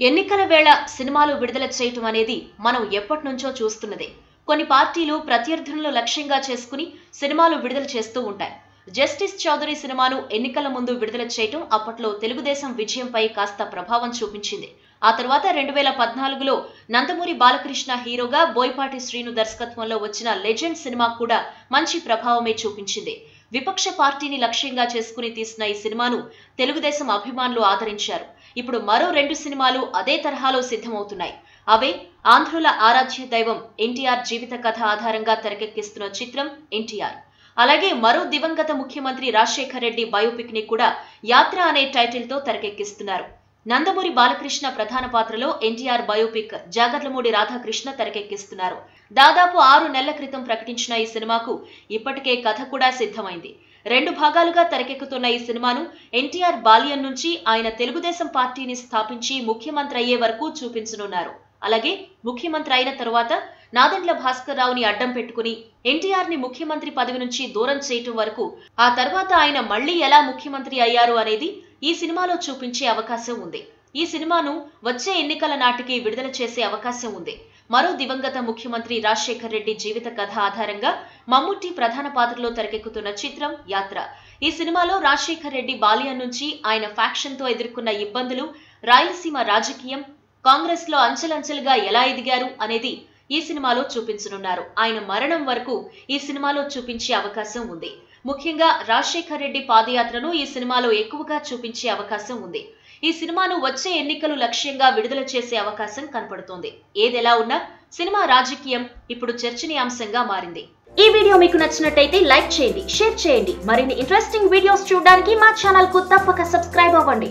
ఎన్నికల వేళ సినిమాలు విడుదల చేయటం అనేది మనం ఎప్పటి నుంచో చూస్తున్నదే. కొన్ని పార్టీలు ప్రత్యర్థులను లక్ష్యంగా చేసుకుని సినిమాలు విడుదల చేస్తూ ఉంటాయి. జస్టిస్ చౌదరి సినిమాను ఎన్నికల ముందు విడుదల చేయటం అప్పట్లో తెలుగుదేశం విజయంపై కాస్త ప్రభావం చూపించింది. ఆ తర్వాత రెండు వేల పద్నాలుగులో నందమూరి బాలకృష్ణ హీరోగా బోయపాటి శ్రీను దర్శకత్వంలో వచ్చిన లెజెండ్ సినిమా కూడా మంచి ప్రభావమే చూపించింది. విపక్ష పార్టీని లక్ష్యంగా చేసుకుని తీసిన ఈ సినిమాను తెలుగుదేశం అభిమానులు ఆదరించారు. ఇప్పుడు మరో రెండు సినిమాలు అదే తరహాలో సిద్ధమవుతున్నాయి. అవే ఆంధ్రుల ఆరాధ్య దైవం ఎన్టీఆర్ జీవిత కథ ఆధారంగా తెరకెక్కిస్తున్న చిత్రం ఎన్టీఆర్. అలాగే మరో దివంగత ముఖ్యమంత్రి రాజశేఖర్ రెడ్డి బయోపిక్ని కూడా యాత్ర అనే టైటిల్తో తెరకెక్కిస్తున్నారు. నందమూరి బాలకృష్ణ ప్రధాన పాత్రలో ఎన్టీఆర్ బయోపిక్ జాగర్లమూడి రాధాకృష్ణ తెరకెక్కిస్తున్నారు. దాదాపు ఆరు నెలల క్రితం ప్రకటించిన ఈ సినిమాకు ఇప్పటికే కథ కూడా సిద్ధమైంది. రెండు భాగాలుగా తెరకెక్కుతున్న ఈ సినిమాను ఎన్టీఆర్ బాల్యం నుంచి ఆయన తెలుగుదేశం పార్టీని స్థాపించి ముఖ్యమంత్రి అయ్యే వరకు చూపించనున్నారు. అలాగే ముఖ్యమంత్రి అయిన తరువాత నాదెండ్ల భాస్కర్ రావుని అడ్డం పెట్టుకుని ఎన్టీఆర్ని ముఖ్యమంత్రి పదవి నుంచి దూరం చేయటం వరకు ఆ తర్వాత ఆయన మళ్ళీ ఎలా ముఖ్యమంత్రి అయ్యారు అనేది ఈ సినిమాలో చూపించే అవకాశం ఉంది. ఈ సినిమాను వచ్చే ఎన్నికల నాటికి విడుదల చేసే అవకాశం ఉంది. మరో దివంగత ముఖ్యమంత్రి రాజశేఖర్ రెడ్డి జీవిత కథ ఆధారంగా మమ్ముట్టి ప్రధాన పాత్రలో తెరకెక్కుతున్న చిత్రం యాత్ర. ఈ సినిమాలో రాజశేఖర్ రెడ్డి బాల్యం నుంచి ఆయన ఫ్యాక్షన్తో ఎదుర్కొన్న ఇబ్బందులు రాయలసీమ రాజకీయం కాంగ్రెస్లో అంచెలంచెలుగా ఎలా ఎదిగారు అనేది ఈ సినిమాలో చూపించనున్నారు. ఆయన మరణం వరకు ఈ సినిమాలో చూపించే అవకాశం ఉంది. ముఖ్యంగా రాజశేఖర్ రెడ్డి పాదయాత్రను ఈ సినిమాలో ఎక్కువగా చూపించే అవకాశం ఉంది. ఈ సినిమాను వచ్చే ఎన్నికలు లక్ష్యంగా విడుదల చేసే అవకాశం కనపడుతోంది. ఏదెలా ఉన్నా సినిమా రాజకీయం ఇప్పుడు చర్చనీయాంశంగా మారింది. ఈ వీడియో మీకు నచ్చినట్టయితే లైక్ చేయండి షేర్ చేయండి. మరిన్ని ఇంట్రెస్టింగ్ వీడియోస్ చూడడానికి మా ఛానల్కు తప్పక సబ్స్క్రైబ్ అవ్వండి.